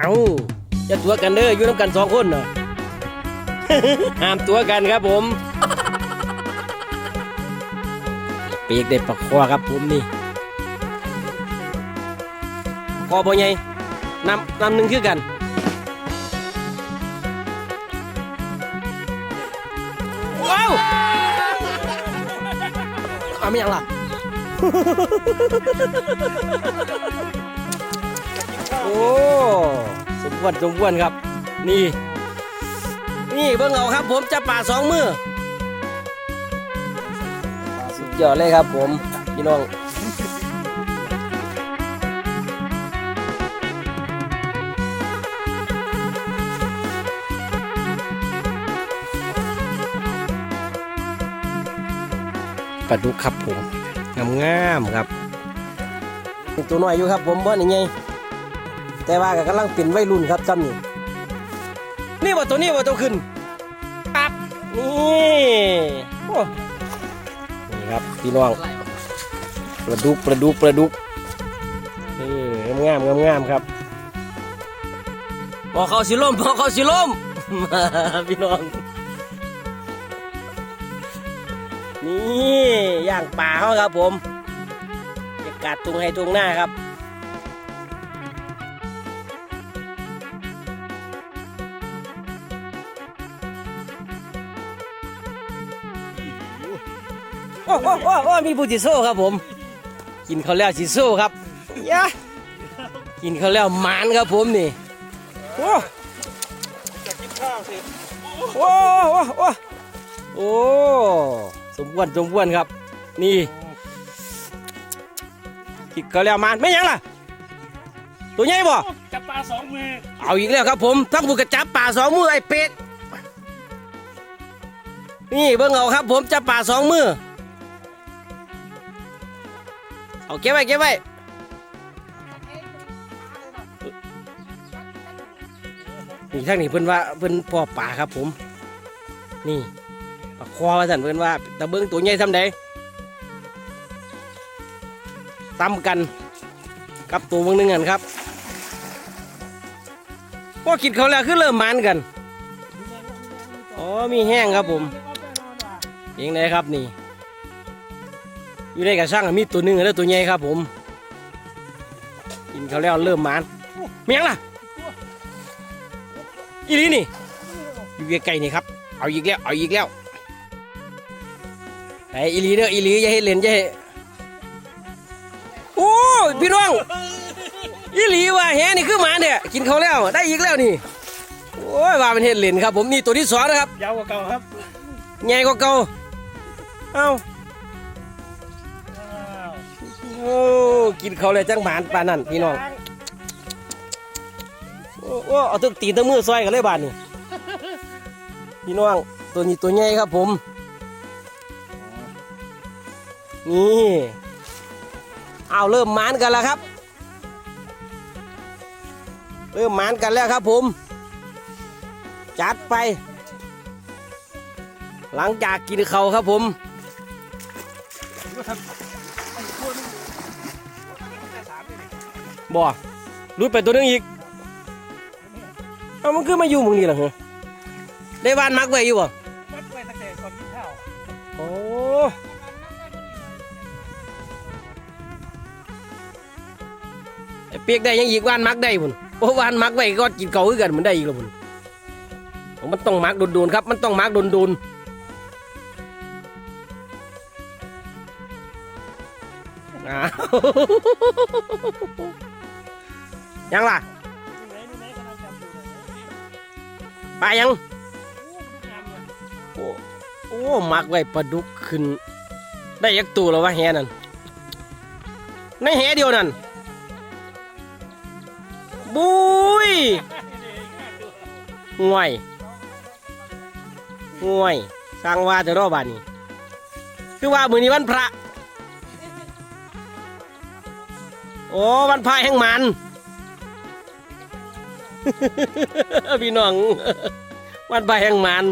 เอาจะตัวกันเด้ออยู่น้ำกันสองคนเนาะห้ามตัวกันครับผมเปียกเด็ดปลาคอครับผมนี่คอบ่ใหญ่น้ำน้ำหนึ่งคือกันว้าวเอาไม่ยังล่ะ อ้สมควรสมควรครับ นี่ นี่เบิ่งเอาครับ ผมจับป่าสองมือสุดยอดเลยครับ ผมพี่น้องปลาดุกครับผมงามๆครับตัวน้อยอยู่ครับผมบ่นี่ไง แต่ว่าก็กำลังเป็นวัยรุ่นครับซ้ำนี่นี่ว่าตัวนี้ว่าตัวขึ้นครับนี่โอ้นี่ครับพี่น้องปลาดุกปลาดุกปลาดุกนี่งามงามงามๆครับพอเขาสิล่มพอเขาสิล่มพี่น้องนี่ย่างป่าเขาครับผมบรรยากาศตรงให้ตรงหน้าครับ อ้โอ้โอ้โอ้มีผู้จิโซ่ครับผม กินเขาวแล้วจิโซ่ครับยะกินเขาวแล้วหมานครับผมนี่โอ้จะกินข้าวสิโอ้โอ้โอ้โอ้สมควรสมควรครับ นี่กินเขาวแล้วหมานไม่ยังล่ะตัวใหญ่บ่จับปลาสองมือเอาอีกแล้วครับผมทั้งบุกกระจับป่าสองมือไอ้เป็ดนี่เบิ่งเอาครับผมจับป่าสองมือ เอาเก็บไว้เก็บไว้นี่ทั้งนี้เพิ่นว่าเพิ่นพ่อป่าครับผม นี่ปลาคอว่าสั่นเพิ่นว่าตะเบิ้งตัวใหญ่ทำไดตำกันกับตัวเบิ่งนึงกันครับพอกินเขาแล้วคือเริ่มมันกันอ๋อมีแห้งครับผมเองไงครับนี่ อยู่ในกระช่างมีตัวหนึงแล้วตัวใหญ่ครับผมกินเขาวแล้วเริ่มมันเมียงล่ะอีนี่นี่อยู่ใกล้ๆนี่ครับ เอาอีกแล้วเอาอีกแล้วไอ้อีหลีเด้ออีหลีอย่าให้เล่นอย่าให้โอ้ยพี่น้องอีหลีว่าแฮนี่คือหมาเนี่ยกินเขาวแล้วได้อีกแล้วนี่โอ้ยว่าเป็นเห็ดเหรนครับ ผมนี่ตัวที่สองนะครับยาวกว่าเก่าครับใหญ่กว่าเก่าเอ้าอ้าว โอ้กินเขาเลยจังหมานปานนั่นพี่น้องโอ้โอ้เอาตึกตีนตึกมือซอยกันเลยบาดนี่พี่น้องตัวนี้ตัวใหญ่ครับผม นี่เอาเริ่มมานกันแล้วครับ เริ่มมานกันแล้วครับผม จัดไป หลังจากกินเขาครับผม บ่รุดไปตัวหนึงอีก เอามันคือมาอยู่มึงนี่เหรอเหรอได้วานมักไว้อยู่บ่วัดไว้ตั้งแต่ก่อนกินข้าวโอ้ไอ้เปียกได้ยังอีกวานมักได้พุ่นโอ้วานมักไว้ก็กินเก่าคือกันมันได้อีกแล้วพุ่นโอ้มันต้องมักโดนๆครับ มันต้องมักโดนๆอ้าว ยังล่ะไปลายังโอ้โอ้มักไว้ปลาดุกขึ้น ได้ยักตัวแล้ววะแหนั่นในแหเดียวนั่นบุยห่วยห่วยสร้างว่าจะรอบานนี้ คือว่ามือนี้วันพระ โอ้วันพระแห่งมัน พี่น้องวัดใบแห่งมัน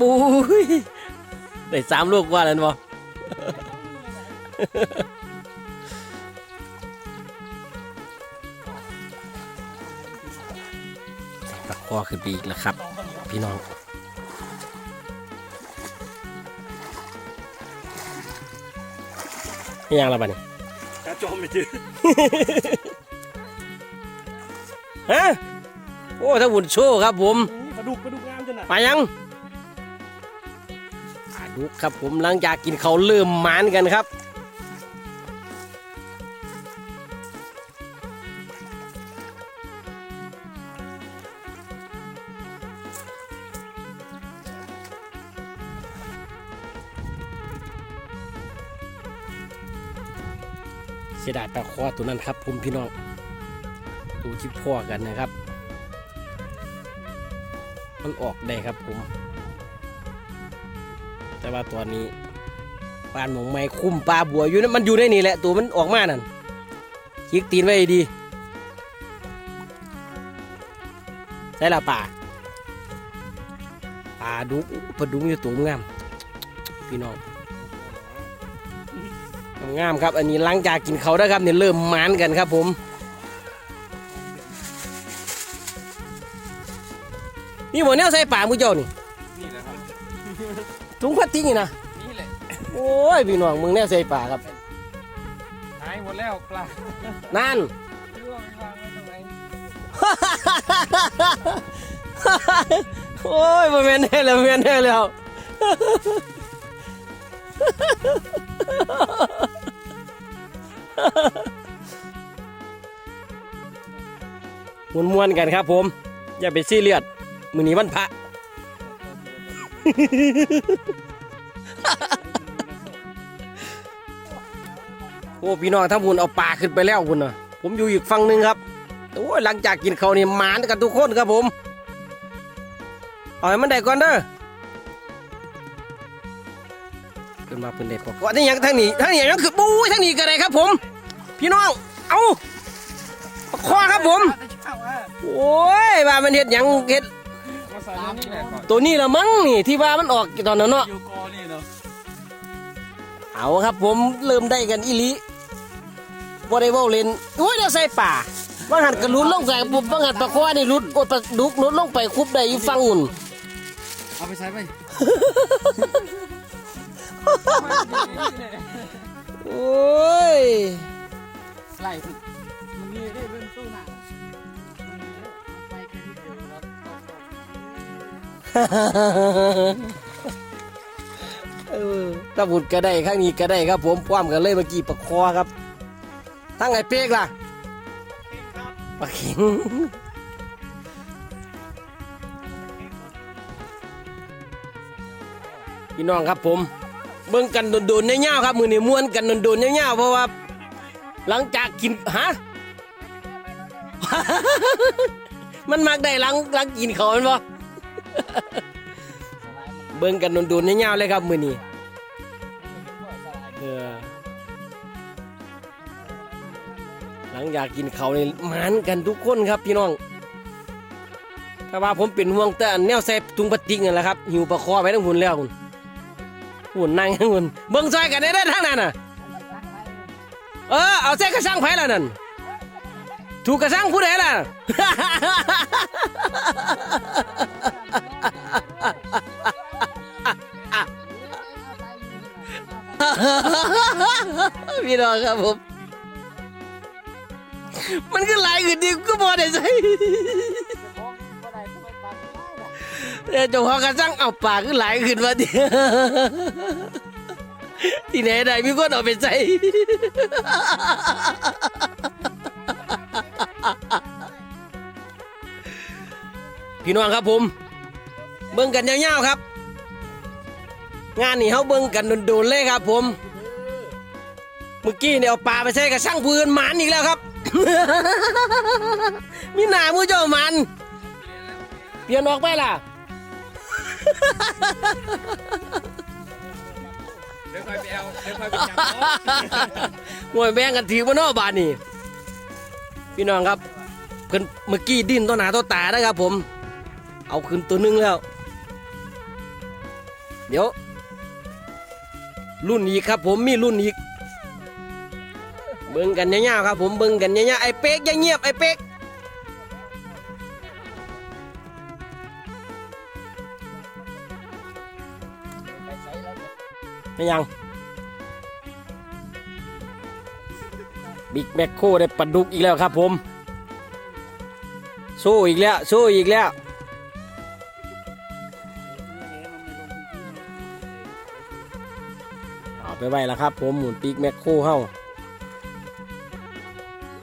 บูยได้สามลูกว่าแล้วบ่ ขึ้นไปอีกแล้วครับ พี่น้องนี่ยังละบ้านี่กระโจมไปจื้อฮะโอ้ถ้าบุญโชว์ครับผมปลาดุกปลาดุกงามจังน่ะมายังอ่าดูครับผมหลังจากกินเขาวเริ่มหมานกันครับ ปลาคอตัวนั้นครับผมพี่น้องตัวชิพ่อกันนะครับ มันออกได้ครับผม แต่ว่าตัวนี้ปานหมงไม้คุ้มปลาบัวอยู่นั่นมันอยู่ในนี่แหละตัวมันออกมานั่นคิกตีนไว้ดีใช่ละป่าปลาดุกปลาดุกอยู่ตัวงามพี่น้อง งามครับ อันนี้หลังจากกินเขาแล้วครับเนี่ยเริ่มหมานกันครับผม นี่บ่แนวใส่ป่ามือเจ้านี่นี่แหละครับถุงพลาสติกนี่นะนี่แหละโอ้ยพี่น้องมึงแน่ใส่ป่าครับหายหมดแล้วปลานั่นล่วงวางไว้ตรงไหนโอ้ยบ่แม่นแน่แล้วแม่นแน่แล้วมวน มวนๆกันครับผม อย่าไปซีเรียสมือนี้วันพระ โอ้พี่น้องทั้งบุญเอาปลาขึ้นไปแล้วคุณนะผมอยู่อีกฝั่งหนึ่งครับโอ้ยหลังจากกินเขานี่หมานกันทุกคนครับผมเอาให้มันได้ก่อนเด้อขึ้นมาเป็นเด็กปกติยังทางนี้ทางนี้ยังคือบู๊ยทางนี้ก็ได้ครับผม พี่น้อง เอาประคอครับผม โอ้ยว่ามันเห็ดหยังเห็ดมาใส่ในนี่แหละก่อนตัวนี้ละมั้งนี่ที่ว่ามันออกตอนนั้นเนาะอยู่กอนี่เนาะเอาครับผมเริ่มได้กันอีหลีบ่ได้เว้าเล่นโอ้ยเดี๋ยวใส่ป่าบางหันก็ลุดลงใส่ปุ๊บบางหันปลาควานี่ลุดโอ้ยปลาดุกลุดลงไปคุบได้อยู่ฝั่งอุ่น เอาไปใช้ไปโอ้ย ไล่ เออถ้าบุดก็ได้ข้างนี้ก็ได้ครับ ผมพร้อมกันเลยเมื่อกี้ปลาคอครับทั้งไอ้เป๊กล่ะปลาเข็งพี่น้องครับผม เบิ่งกันโดนๆเงี้ยวๆครับ มือนี่ม้วนกันโดนๆเงี้ยวๆเพราะว่า หลังจากกินฮะมันมักได้หลังหลังกินเขาวแมันบ่ เบิ่งกันโดนๆเงี้ยวๆเลยครับมือนี้เออหลังจากกินเขาวนี่มานกันทุกคนครับพี่น้องถ้าว่าผมเป็นห่วงแต่อันแนวใส่ถุงพลาสติกนั่นแหละครับหิวปลาคอไปทั้งหุ่นแล้วหุ่นหุ่นนั่งทั้งหุ่นเบิ่งซอยกันได้เด้ทั้งนั้นน่ะเออเอาเส้นกระชังไผล่ะนั่นถูกกระชังผู้ใดล่ะ พี่น้องครับผม มันก็หลายขึ้นดีก็พอได้ใช่เดี๋ยวเจ้าของกระชังเอาปากก็หลายขึ้นมาดิที่ไหนได้มีคนเอาไปใส่พี่น้องครับผม เบิ่งกันยาวๆครับ งานนี้เขาเบิ่งกันโดนๆเลยครับผม มื่อกี้เนี่ยเอาปลาไปใส่กับช่างปืนหมันอีกแล้วครับ มีหนามือเจ้ามันเปลี่ยนออกไปล่ะเดี๋ยวค่อยไปเอาเดี๋ยวคอยไปจับมวยแบ่งกันถือบ่เนอบาดนี่พี่น้องครับเพิ่นเมื่อกี้ดิ้นต่อหนาต่อตานะครับผม เอาขึ้นตัวหนึงแล้ว เดี๋ยว รุ่นอีกครับผมมีรุ่นอีก เบิ่งกันยาวๆครับผมเบิ่งกันยาวๆไอ้เป๊กย่าเงียบไอ้เป๊กไม่ยัง บิ๊กแมคโคได้ปลาดุกอีกแล้วครับผม สู้อีกแล้ว สู้อีกแล้วเอาไปไว้แล้วครับผมหมุนปีกแมคโครเฮา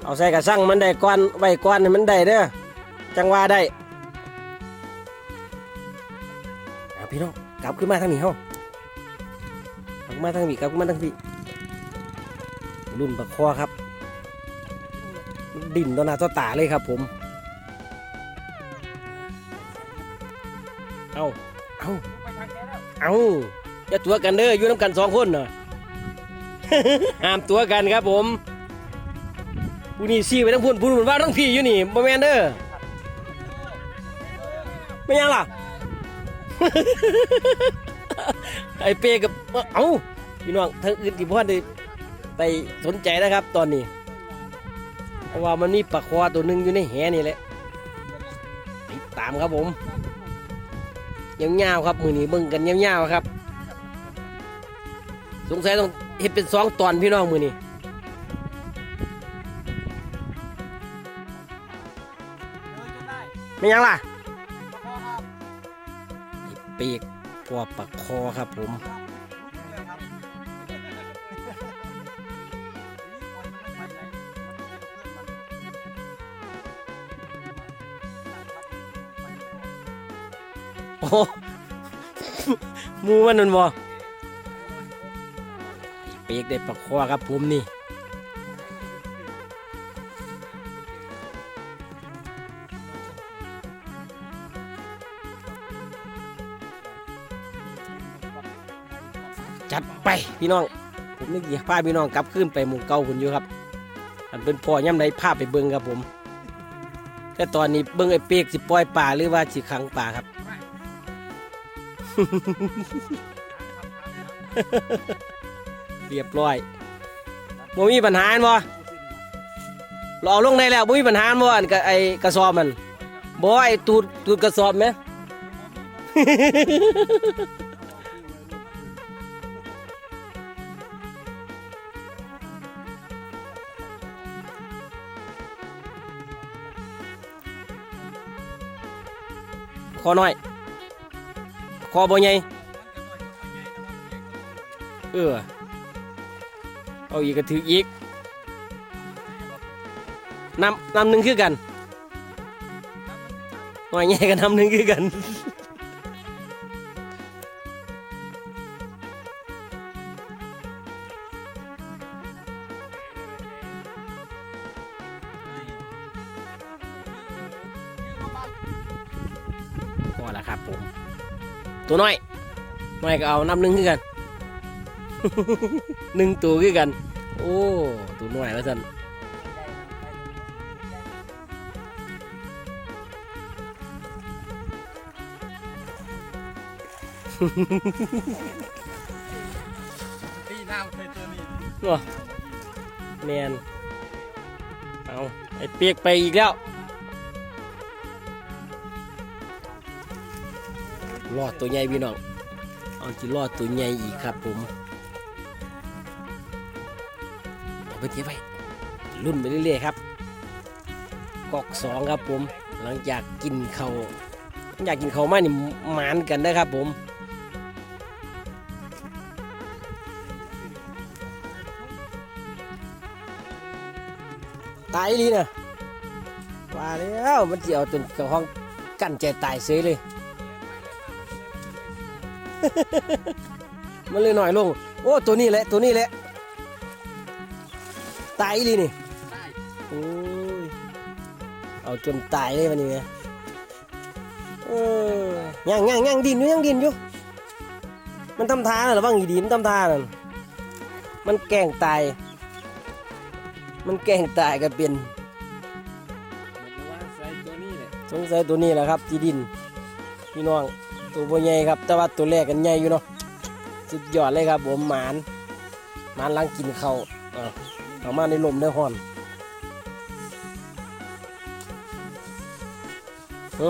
เอาใส่กระสังมันได้ก้อนไว้ก้อนให้มันได้เด้อจังว่าได้เอาพี่น้องกลับขึ้นมาทางนี้เฮากลับขึ้นมาทางนี้กลับขึ้นมาทางนี้รุ่นปลาคอครับ ดิ่นต่อหน้าตอตาเลยครับ ผม เอาเอาเอาอย่าตัวกันเด้ออยู่น้ำกันสองคนเนาะห้ามตัวกันครับผม ผู้นี้ซี่ไปทั้งพุ่นผู้นู้นว่าทั้งพี่อยู่นี่บ่แม่นเด้อไม่ยังล่ะ ไอเปกับเอ้าพี่น้องทั้งอื่นที่พ่อได้ไปสนใจนะครับ ตอนนี้เพราะว่ามันมีปลาคอตัวหนึ่งอยู่ในแหนี่แหละติดตามครับผมยาวๆครับมือนี้เบิ่งกันยาวๆครับ สงสัยต้องเฮ็ดเป็นสองตอนพี่น้องมือนี้ ไม่ยังล่ะปีกปอปักคอครับผมโอ้มูมันนั่นบ่ไอ้เปีกได้ปักคอครับผมนี่ พี่น้อง ผมนึกอยากพาพี่น้องกลับขึ้นไปหมู่เก่าคุณอยู่ครับอันเป็นพ่อย่ำใดพาไปเบิ่งครับผม แต่ตอนนี้เบิ่งไอ้เปีกสิปล่อยป่าหรือว่าสิขังป่าครับ เรียบร้อยบ่มีปัญหาบ่เราเอาลงได้แล้วบ่มีปัญหาบ่อันกะไอ้กระสอบมันบ่ไอ้ตูดตูดกระสอบไหม คอน้อย คอบ่ใหญ่เออเอาอีกก็ถืออีกนำนำหนึ่งคือกันน้อยใหญ่ก็นำหนึ่งคือกัน ตัวน้อยน้อยก็เอาน้ำหนึ่งคือกันหนึ่งตัวคือกัน โอ้ ตัวน้อยว่าสันตีน้ำเคยเจอนี่แมนเอาไอ้เปียกไปอีกแล้ว รอดตัวใหญ่พี่น้องเอาจิรอดตัวใหญ่อีกครับผมเอาไปเทียบไปรุ่นไปเรื่อยๆครับกอกสองครับผม หลังจากกินเขาวอยากกินเขามานี่หมานกันนะครับผมตายอีหลีนะว่าแล้วมันจะเอาจนเจ้าห้องกั้นใจตายเสียเลย มันเลยหน่อยลง โอ้ ตัวนี้แหละ ตัวนี้แหละ ตายอีหลีนี่ได้โอ้ย เอาจนตายเลยวันนี้แม่เออย่างย่างย่างดินอยู่ย่างดินอยู่ มันทำท่าน่ะระวังอีดีมันทำท่าน่ะมันแกล้งตาย มันแกล้งตายก็เป็นเหมือนว่าใส่ตัวนี้แหละสงสัยตัวนี้แหละครับที่ดินพี่น้องเตัวบ่ใหญ่ครับ แต่ว่าตัวแรกกันใหญ่อยู่เนาะสุดยอดเลยครับผมหมานหมานล้างกินเขาวอะเอามาในลมในห้อนเอ้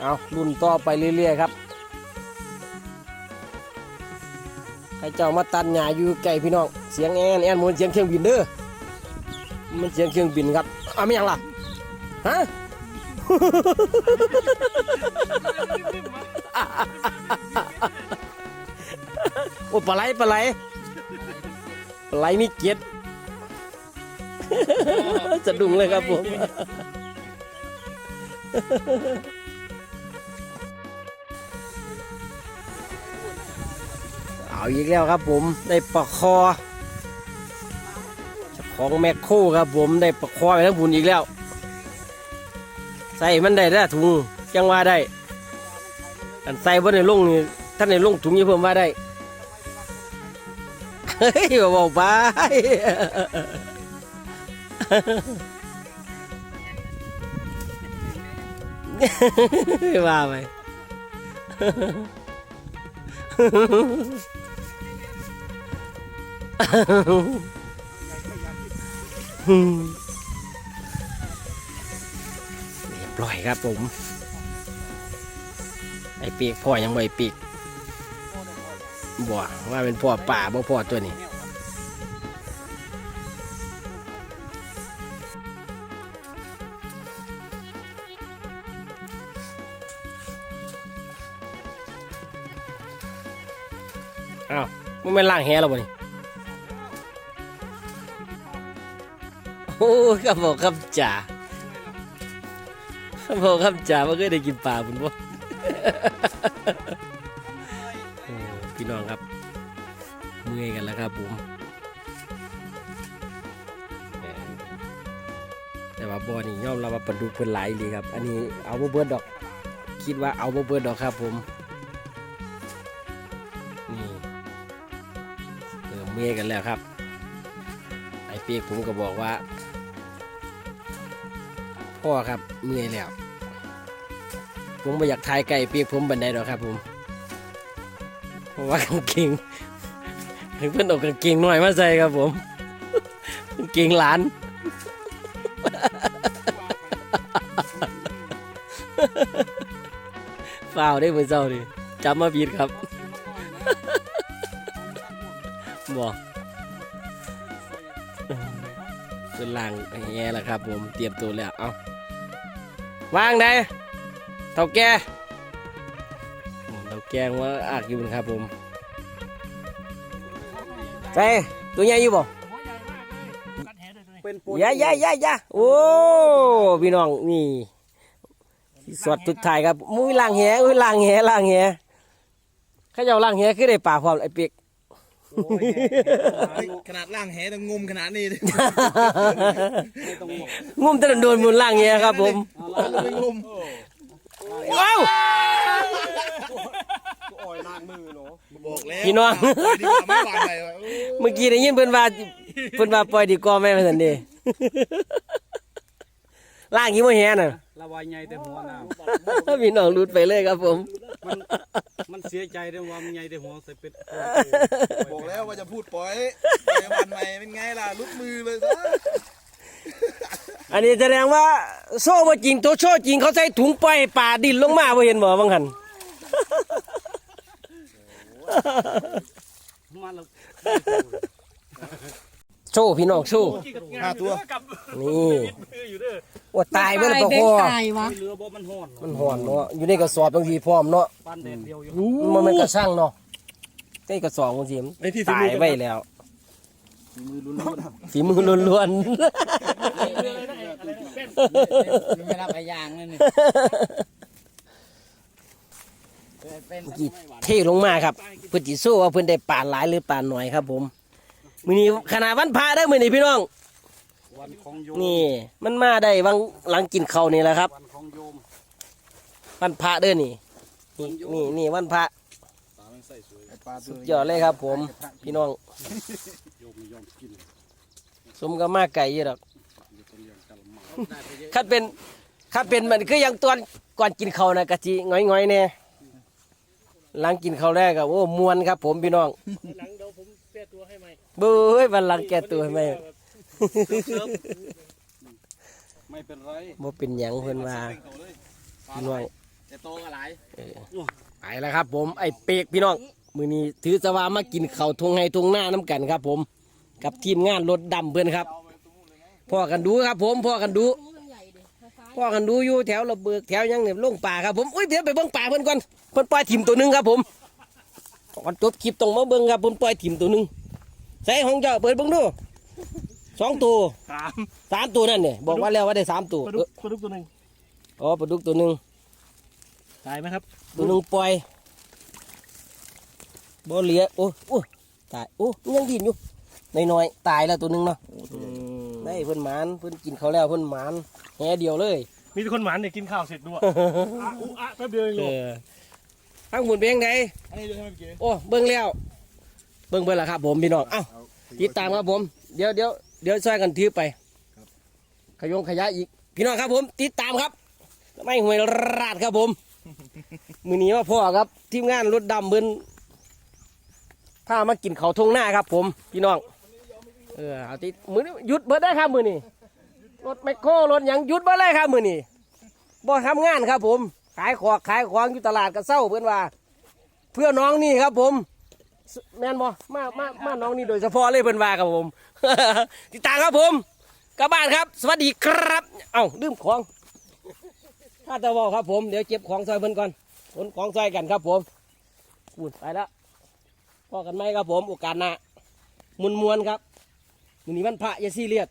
เอารุ่นต่อไปเรื่อยๆครับใครเจ้ามาตัดหญ้าอยู่ไกลพี่น้อง เสียงแอนแอนมันเสียงเครื่องบินเด้อมันเสียงเครื่องบินครับอ้าไม่ยังล่ะ ฮะ โอ้ปลาไหลปลาไหลปลาไหลมีเกียรติจะดุงเลยครับผมเอาอีกแล้วครับผมได้ปลาคอของแมคโครครับผมได้ปลาคอไปทั้งบุญอีกแล้ว ส่มันได้ได้อถุงจังว่าได้อันใส่บนในลงนี่ท่านในลงถุงยี่เพิ่มว่าได้เฮ้ยบอกไปว่าไปเรี ร้อยครับผม ไอปีกพ่อยังไม่ปีกบ่ว่าเป็นพ่อป่าบ่พ่อตัวนี้อ้าวมันไม่นล่างแหแล้วบ่นี่โอ้ครับบอกครับจ่า ครับบอกครับจ่าว่าเคยได้กินปลาบุญบ่อพี่น้องครับ เมื่อยกันแล้วครับผมแต่ว่าบ่อนี่ยอมรับว่าปลาดุกเพิ่นหลายอีหลีครับ อันนี้เอาบ่เบิดดอก คิดว่าเอาบ่เบิดดอกครับผมนี่เริ่มเมื่อยกันแล้วครับ ไอ้ปีกผมก็บอกว่าพ่อครับเมื่อยแล้ว ผมไม่อยากทายไก่ปียกผมบันไดหรอกครับ ผม เพราะว่ากางเกงเพื่อนเอากางเกงหน่อยมาใส่ครับผมกางเกงหลานฝ้าวได้เหมือนเจ้าดิจำมาผิดครับบอกส่วนล่างแง่แล้วครับ ผมเตรียมตัวแล้ว เอาวางได้ เท่าแก่อืมเท่าแก่ว่าอากอยู่นะครับผมใช่ตัวใหญ่อยู่บ่หัวใหญ่มากเลยกัดแหได้เลยเป็นปูยายายายาโอ้พี่น้องนี่ที่สวดสุดท้ายครับมุ้ยล่างแหอุ้ยล่างแหล่างแหเข้าเจ้าล่างแหคือได้ป่าพร้อมไอ้เปียกขนาดล่างแหแต่งมขนาดนี้เลยงุ่มแตะโดนมุนล่างแหครับผมไม่งม ว้าวอ่อยนางมือเนาะบอกแล้วพี่น้องปล่อยดีกว่าไม่วางไปวะเมื่อกี้ได้ยินเพิ่นว่าเพิ่นว่าปล่อยดีกว่าแม่มาสันเดีล่างยี่โมแหน่ะระวายใหญ่แต่หัวน้พี่น้องรุดไปเลยครับผมำมันมันเสียใจเรื่องว่ามันใหญ่แต่หัวใส่เป็ดบอกแล้วว่าจะพูดปล่อยปล่อยวันใหม่เป็นไงล่ะลุกมือเลยซะ อันนี้แสดงว่าโซ่มาจริงตัวโซ่จริงเขาใส่ถุงปล่อยให้ป่าดินลงมาบ่เห็นบ่บางหันมันเราโชว์พี่น้องโชว์ห้าตัวนี่อยู่เด้อว่าตายเมื่อไหร่พอตายวะเรือบ่มันห่อนมันห่อนเนาะอยู่ในกระสอบบางทีพร้อมเนาะปันแดดเดียวอยู่มันมันกระช่างเนาะในกระสอบบางทีมันไอ้ที่ตายไว้แล้วมือลุ้นฝีมือล้วน ไม่รับไอ้ยางนั่นนี่เป็นๆเมื่อกี้เทลงมาครับเพื่อจิสู้ว่าเพื่อนได้ป่าหลายหรือป่าหน่อยครับ ผมมือนี้ขนาดวันพระได้มือนี้พี่น้องนี่ มันมาได้วังหลังกินเขานี่แหละครับวันของโยมวันพระเด้อนี่นี่นี่นี่วันพระปลาสุดยอดเลยครับ ผม พี่น้องโยมไม่ยอมกินสมกับมาไก่ยี่ดอกอยู่ตรงเรียงกันมา คัดเป็นถ้าเป็นมันคือยังตอนก่อนกินข้าวนะกะจิง่อยๆเนี่ยหลังกินข้าวแรกก็โอ้มวนครับ ผมพี่น้องหลังเดี๋ยวผมแก้ตัวให้ใหม่เบ้ยวันหลังแก้ตัวให้ไหมไม่เป็นไรบ่เป็นหยังเพิ่นว่าพี่น้องแต่โตก็หลายไปแล้วครับ ผมไอ้เปกพี่น้องมื้อนี้ถือสว่ามากินข้าวทงให้ทงหน้าน้ำกันครับ ผม กับทีมงานรถดำเพื่อนครับ พ่อกันดูครับ ผมพ่อกันดูพ่อกันดูอยู่แถวระเบิกแถวหยังเนี่ยลงป่าครับผมอุ้ยเดี๋ยวไปเบิ่งป่าเพิ่นก่อนเพิ่นปล่อยถิ่มตัวหนึงครับผมก่อนจบคลิปต้องมาเบิ่งครับเพิ่นปล่อยถิ่มตัวหนึงใส่ของเจ้าเปิดเบิ่งดูสองตัวสามสามตัวนั่นเนี่ยบอกว่าแล้วว่าได้สามตัวปลาเอดุอกปลาดุกตัวหนึ่งอ๋อปลาดุกตัวหนึงตายไหมครับ ตัวหนึงปล่อยบ่เหลือโอ้โอ้ตายโอ้ยังดินอยู่น้อยๆตายแล้วตัวหนึงเนาะ ได้เพิ่นหมานเพิ่นกินเขาวแล้วเพิ่นหมานแห่เดียวเลย มีแต่คนหมานเนี่ยกินข้าวเสร็จด้วยอะอุอะแป๊บเดียวเองเอลูกอทั้งหมุนเป็นยังไงอันนี้เดี๋ยวให้มันกินโอ้เบิ่งแล้วเบิ่งเบิ่งแล้วครับผมพี่น้องเอ้าติดตามครับผม เดี๋ยวเดี๋ยวเดี๋ยวช่วยกันถือไปขยงขยะอีก พี่น้องครับผม ติดตามครับไม่ห่วยราดครับผม มือนี้ว่าพ่อครับทีมงานรถดำเบิ่นพามากินเขาวทงหน้าครับผม พี่น้อง เออเอาติดมือนี้หยุดเบิดได้ครับมือนี้รถแมคโครรถหยังหยุดเบิดเลยครับมือนี้บ่ทำงานครับผม ขายของขายของอยู่ตลาดกระเซ้าเพื่อนว่า เพื่อน้องนี่ครับผมสแม่นบ่มามามาน้องนี่โดยเฉพาะเลยเพื่อนว่าครับผม ติดตามครับผมกลับบ้านครับ สวัสดีครับ เอ้าลืมของ ถ้าจะบอกครับผม เดี๋ยวเก็บของซอยเพิ่นก่อนขนของซอยกันครับผมพูดไปแล้วพอกันไหมครับผม โอกาสหน้ามวนมวนๆครับ มันนี้วันพระอย่าซีเรียส